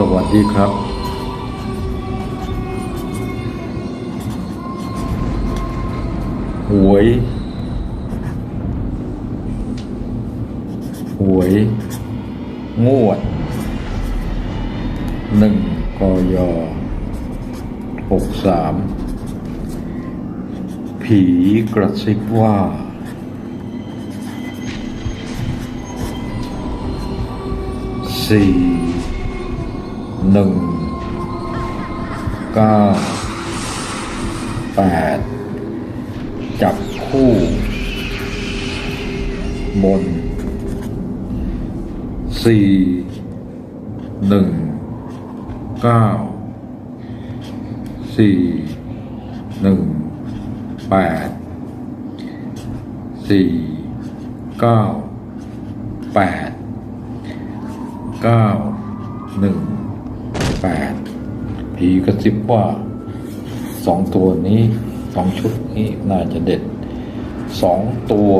สวัสดีครับหวยหวย งวดหนึ่งกยหกสามผีกระซิบว่า สี่ หนึ่งเก้าแปดจับคู่ บนสี่หนึ่งเก้าสี่หนึ่งแปดสี่เก้าแปดเก้าหนึ่ง แปดผีกระซิบว่าสองตัวนี้สองชุดนี้น่าจะเด็ดสองตัว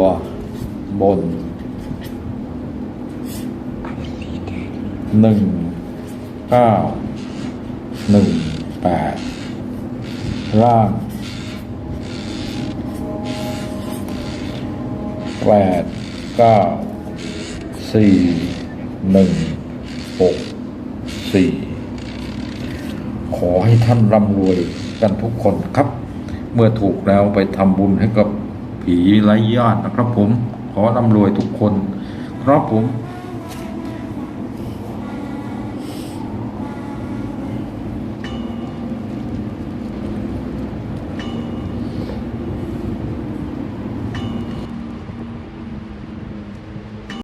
บนหนึ่งเก้าหนึ่งแปดล่างแปดเก้าสี่หนึ่งหกสี่ ขอให้ท่านร่ำรวยกันทุกคนครับ เมื่อถูกแล้วไปทำบุญให้กับผีไร้ญาตินะครับผมขอร่ำรวยทุกคน ครับผม